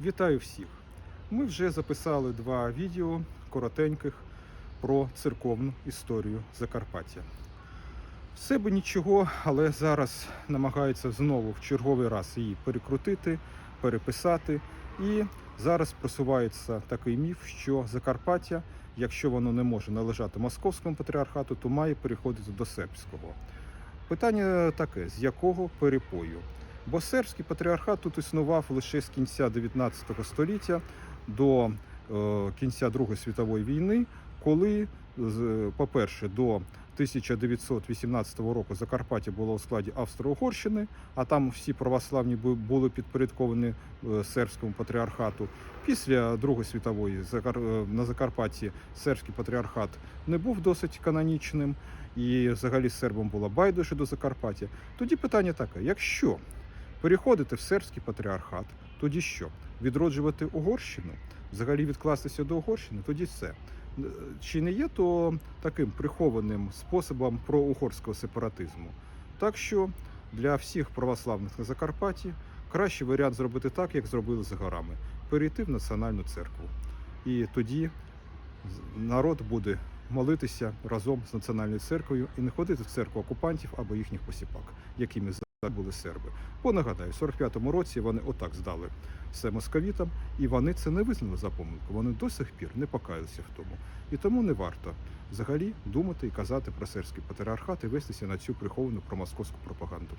Вітаю всіх! Ми вже записали два відео коротеньких про церковну історію Закарпаття. Все би нічого, але зараз намагаються знову в черговий раз її перекрутити, переписати. І зараз просувається такий міф, що Закарпаття, якщо воно не може належати московському патріархату, то має переходити до сербського. Питання таке: з якого перепою? Бо сербський патріархат тут існував лише з кінця 19 століття до е, кінця Другої світової війни, коли, по-перше, до 1918 року Закарпаття було у складі Австро-Угорщини, а там всі православні були підпорядковані е, сербському патріархату. Після Другої світової е, на Закарпатті сербський патріархат не був досить канонічним, і взагалі сербам було байдуже до Закарпаття. Тоді питання таке: якщо переходити в сербський патріархат, тоді що? Відроджувати Угорщину? Взагалі відкластися до Угорщини? Тоді все. Е, Чи не є то таким прихованим способом проугорського сепаратизму? Так що для всіх православних на Закарпатті кращий варіант зробити так, як зробили за горами: перейти в національну церкву. І тоді народ буде молитися разом з національною церквою і не ходити в церкву окупантів або їхніх посіпак, якими зараз були серби. Бо нагадаю, в 45-му році вони отак здали все московітам, і вони це не визнали за помилку. Вони до сих пір не покаялися в тому. І тому не варто взагалі думати і казати про сербський патріархат і вестися на цю приховану промосковську пропаганду.